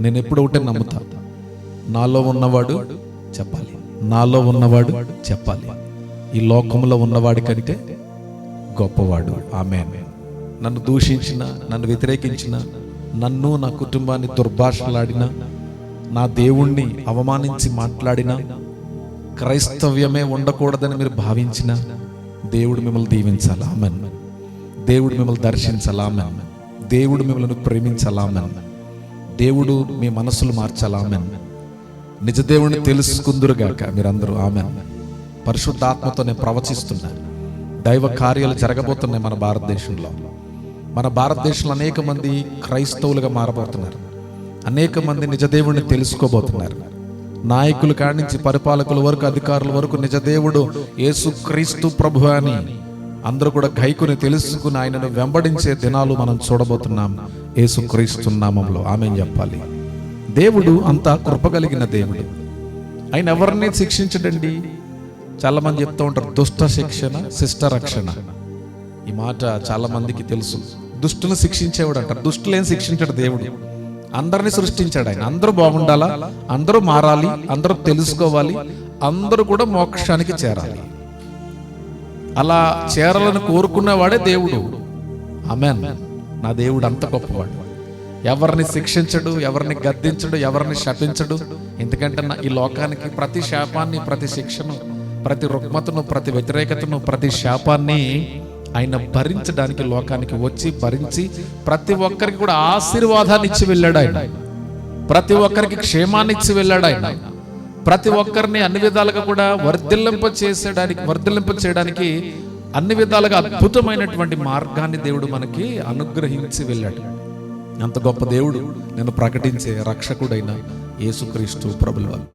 నేను ఎప్పుడు ఒకటే నమ్ముతా. నాలో ఉన్నవాడు చెప్పాలి. నాలో ఉన్నవాడు చెప్పాలి. ఈ లోకంలో ఉన్నవాడి కంటే గొప్పవాడు. ఆమె నన్ను దూషించిన నన్ను వ్యతిరేకించిన నన్ను నా కుటుంబాన్ని దుర్భాషలాడిన నా దేవుణ్ణి అవమానించి మాట్లాడిన క్రైస్తవ్యమే ఉండకూడదని మీరు భావించిన దేవుడు మిమ్మల్ని దీవించాలి. ఆమెన్. దేవుడు మిమ్మల్ని దర్శించాలి. ఆమెన్. దేవుడు మిమ్మల్ని ప్రేమించాలి. ఆమెన్. దేవుడు మీ మనసులు మార్చాలి. ఆమెన్. నిజ దేవుడిని తెలుసుకుందురుగాక మీరందరూ. ఆమెన్. పరిశుద్ధాత్మతో నేను ప్రవచిస్తున్నా దైవ కార్యాలు జరగబోతున్నాయి మన భారతదేశంలో. మన భారతదేశంలో అనేక మంది క్రైస్తవులుగా మారబోతున్నారు. అనేక మంది నిజదేవుడిని తెలుసుకోబోతున్నారు. నాయకులు కాడి నుంచి పరిపాలకుల వరకు అధికారుల వరకు నిజదేవుడు యేసు క్రీస్తు ప్రభు అని అందరూ కూడా గైకుని తెలుసుకుని ఆయనను వెంబడించే దినాలు మనం చూడబోతున్నాం. ఏసుక్రీస్తున్నామంలో నామంలో ఆమె చెప్పాలి. దేవుడు అంత కృపగలిగిన దేవుడు. ఆయన ఎవరిని శిక్షించడండి? చాలా మంది చెప్తూ ఉంటారు దుష్ట శిక్షణ శిష్ట రక్షణ. ఈ మాట చాలా మందికి తెలుసు. దుష్టును శిక్షించేవాడు అంటారు. దుష్టులు ఏం శిక్షించాడు దేవుడు. అందరిని సృష్టించాడు ఆయన. అందరూ బాగుండాలా? అందరూ మారాలి అందరూ తెలుసుకోవాలి అందరూ కూడా మోక్షానికి చేరాలి. అలా చేరాలని కోరుకున్నవాడే దేవుడు. అమెన్ నా దేవుడు అంత గొప్పవాడు. ఎవరిని శిక్షించడు ఎవరిని గద్దించడు ఎవరిని శపించడు. ఎందుకంటే నా- ఈ లోకానికి ప్రతి శాపాన్ని ప్రతి శిక్షను ప్రతి రుగ్మతను ప్రతి వ్యతిరేకతను ప్రతి శాపాన్ని ఆయన భరించడానికి లోకానికి వచ్చి భరించి ప్రతి ఒక్కరికి కూడా ఆశీర్వాదాన్ని ఇచ్చి వెళ్ళాడు ఆయన. ప్రతి ఒక్కరికి క్షేమాన్ని ఇచ్చి వెళ్ళాడు ఆయన. ప్రతి ఒక్కరిని అన్ని విధాలుగా కూడా వర్ధిల్లింప చేసేయడానికి వర్ధిల్లింప చేయడానికి అన్ని విధాలుగా అద్భుతమైనటువంటి మార్గాన్ని దేవుడు మనకి అనుగ్రహించి వెళ్ళాడు. అంత గొప్ప దేవుడు నేను ప్రకటించే రక్షకుడైన యేసుక్రీస్తు ప్రభుల